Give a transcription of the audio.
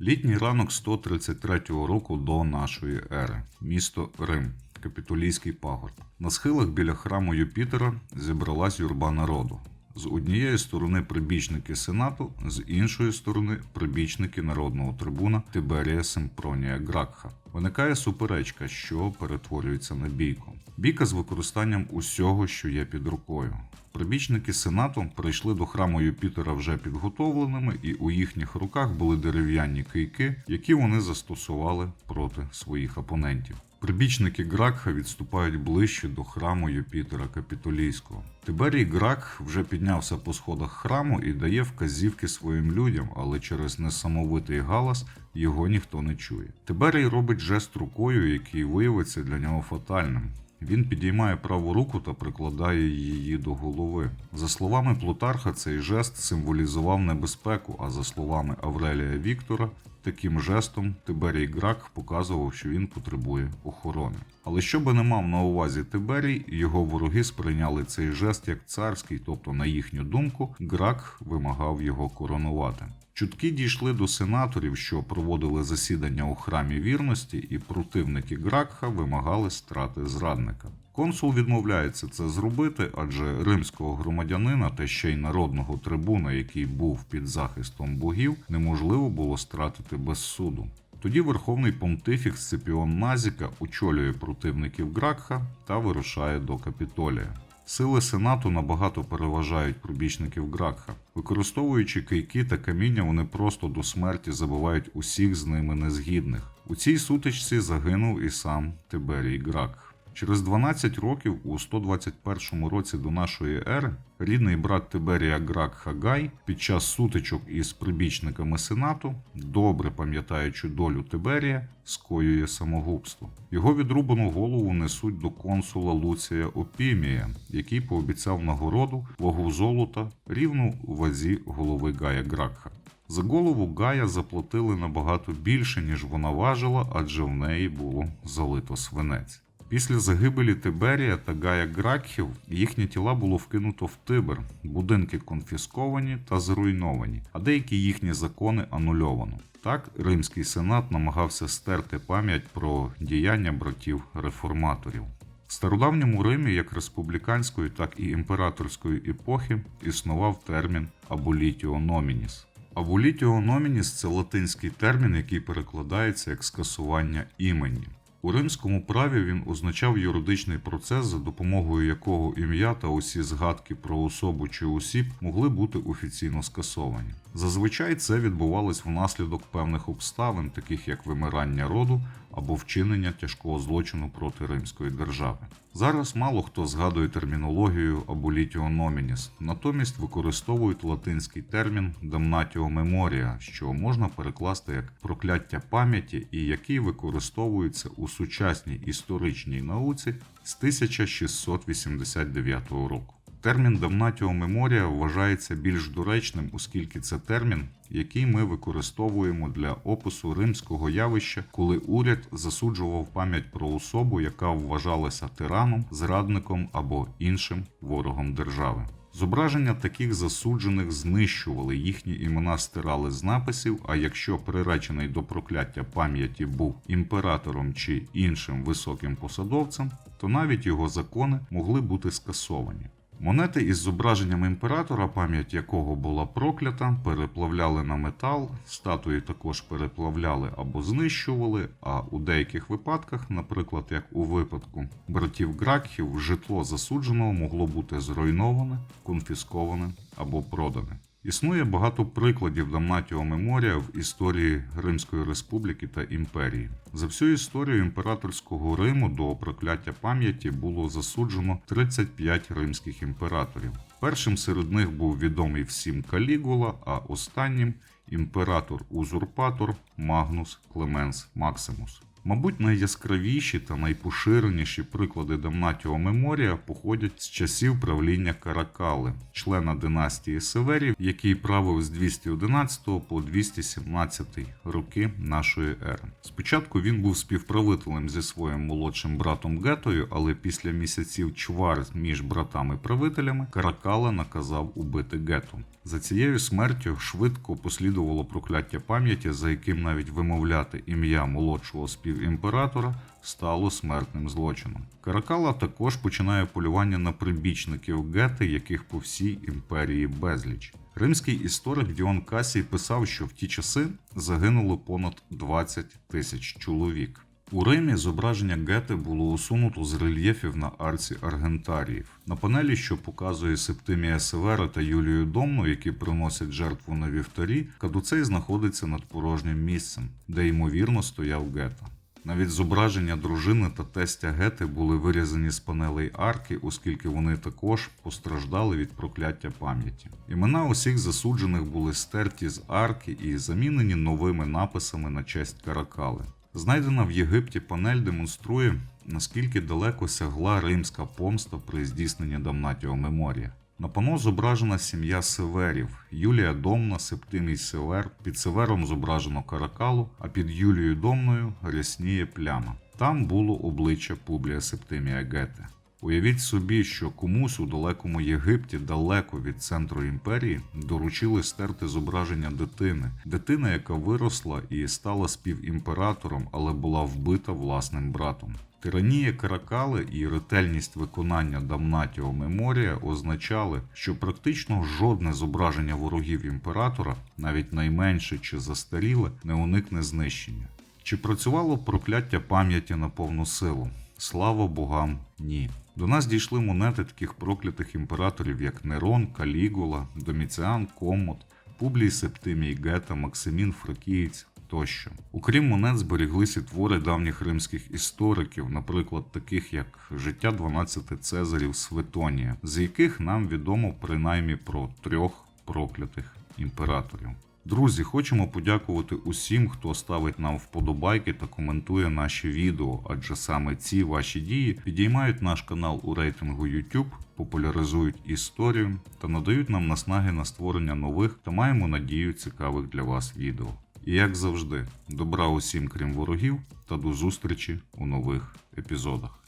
Літній ранок 133 року до нашої ери. Місто Рим. Капітолійський пагорб. На схилах біля храму Юпітера зібралась юрба народу. З однієї сторони прибічники сенату, з іншої сторони прибічники народного трибуна Тиберія Семпронія Гракха. Виникає суперечка, що перетворюється на бійку. Бійка з використанням усього, що є під рукою. Прибічники сенату прийшли до храму Юпітера вже підготовленими, і у їхніх руках були дерев'яні кийки, які вони застосували проти своїх опонентів. Прибічники Гракха відступають ближче до храму Юпітера Капітолійського. Тиберій Гракх вже піднявся по сходах храму і дає вказівки своїм людям, але через несамовитий галас його ніхто не чує. Тиберій робить жест рукою, який виявиться для нього фатальним. Він підіймає праву руку та прикладає її до голови. За словами Плутарха, цей жест символізував небезпеку, а за словами Аврелія Віктора, таким жестом Тиберій Грак показував, що він потребує охорони. Але що би не мав на увазі Тиберій, його вороги сприйняли цей жест як царський, тобто, на їхню думку, Грак вимагав його коронувати. Чутки дійшли до сенаторів, що проводили засідання у храмі вірності, і противники Гракха вимагали страти зрадника. Консул відмовляється це зробити, адже римського громадянина та ще й народного трибуна, який був під захистом богів, неможливо було стратити без суду. Тоді верховний понтифік Сципіон Назіка очолює противників Гракха та вирушає до Капітолія. Сили сенату набагато переважають пробічників Гракха. Використовуючи кийки та каміння, вони просто до смерті забивають усіх з ними незгідних. У цій сутичці загинув і сам Тиберій Гракх. Через 12 років, у 121 році до нашої ери, рідний брат Тиберія Гракха Гай під час сутичок із прибічниками сенату, добре пам'ятаючи долю Тиберія, скоює самогубство. Його відрубану голову несуть до консула Луція Опімія, який пообіцяв нагороду вагу золота рівну вазі голови Гая Гракха. За голову Гая заплатили набагато більше, ніж вона важила, адже в неї було залито свинець. Після загибелі Тиберія та Гая Гракхів їхні тіла було вкинуто в Тибер, будинки конфісковані та зруйновані, а деякі їхні закони анульовано. Так, Римський сенат намагався стерти пам'ять про діяння братів реформаторів. В стародавньому Римі як республіканської, так і імператорської епохи існував термін аболітіо номініс. Аболітіо номініс це латинський термін, який перекладається як скасування імені. У римському праві він означав юридичний процес, за допомогою якого ім'я та усі згадки про особу чи осіб могли бути офіційно скасовані. Зазвичай це відбувалось внаслідок певних обставин, таких як вимирання роду або вчинення тяжкого злочину проти римської держави. Зараз мало хто згадує термінологію аболітіо номініс, натомість використовують латинський термін damnatio memoria, що можна перекласти як прокляття пам'яті і який використовується у сучасній історичній науці з 1689 року. Термін damnatio memoria вважається більш доречним, оскільки це термін, який ми використовуємо для опису римського явища, коли уряд засуджував пам'ять про особу, яка вважалася тираном, зрадником або іншим ворогом держави. Зображення таких засуджених знищували, їхні імена стирали з написів. А якщо приречений до прокляття пам'яті був імператором чи іншим високим посадовцем, то навіть його закони могли бути скасовані. Монети із зображенням імператора, пам'ять якого була проклята, переплавляли на метал, статуї також переплавляли або знищували. А у деяких випадках, наприклад, як у випадку братів Гракхів, житло засудженого могло бути зруйноване, конфісковане або продане. Існує багато прикладів Дамнатіо Меморія в історії Римської Республіки та імперії. За всю історію імператорського Риму до прокляття пам'яті було засуджено 35 римських імператорів. Першим серед них був відомий всім Калігула, а останнім імператор-узурпатор Магнус Клеменс Максимус. Мабуть, найяскравіші та найпоширеніші приклади Дамнатіо Меморія походять з часів правління Каракали, члена династії Северів, який правив з 211 по 217 роки нашої ери. Спочатку він був співправителем зі своїм молодшим братом Гетою, але після місяців чвар між братами-правителями Каракала наказав убити Гету. За цією смертю швидко послідувало прокляття пам'яті, за яким навіть вимовляти ім'я молодшого співімператора стало смертним злочином. Каракала також починає полювання на прибічників гети, яких по всій імперії безліч. Римський історик Діон Касій писав, що в ті часи загинуло понад 20 тисяч чоловік. У Римі зображення Гети було усунуто з рельєфів на арці Аргентаріїв. На панелі, що показує Септимія Севера та Юлію Домну, які приносять жертву на вівтарі, кадуцей знаходиться над порожнім місцем, де ймовірно стояв Гета. Навіть зображення дружини та тестя Гети були вирізані з панелей арки, оскільки вони також постраждали від прокляття пам'яті. Імена усіх засуджених були стерті з арки і замінені новими написами на честь Каракали. Знайдена в Єгипті панель демонструє, наскільки далеко сягла римська помста при здійсненні Дамнатіо Меморія. На пано зображена сім'я Северів, Юлія Домна, Септимій Север, під Севером зображено Каракалу, а під Юлією Домною рясніє пляма. Там було обличчя Публія Септимія Гете. Уявіть собі, що комусь у далекому Єгипті, далеко від центру імперії, доручили стерти зображення дитини, дитина, яка виросла і стала співімператором, але була вбита власним братом. Тиранія Каракали і ретельність виконання Дамнатіо Меморія означали, що практично жодне зображення ворогів імператора, навіть найменше чи застаріле, не уникне знищення. Чи працювало прокляття пам'яті на повну силу? Слава богам, ні. До нас дійшли монети таких проклятих імператорів, як Нерон, Калігула, Доміціан, Комод, Публій Септимій Гета, Максимін Фракієць тощо. Окрім монет, зберіглися твори давніх римських істориків, наприклад, таких як Життя 12 Цезарів Светонія, з яких нам відомо принаймні про трьох проклятих імператорів. Друзі, хочемо подякувати усім, хто ставить нам вподобайки та коментує наші відео, адже саме ці ваші дії підіймають наш канал у рейтингу YouTube, популяризують історію та надають нам наснаги на створення нових та маємо надію цікавих для вас відео. І як завжди, добра усім крім ворогів та до зустрічі у нових епізодах.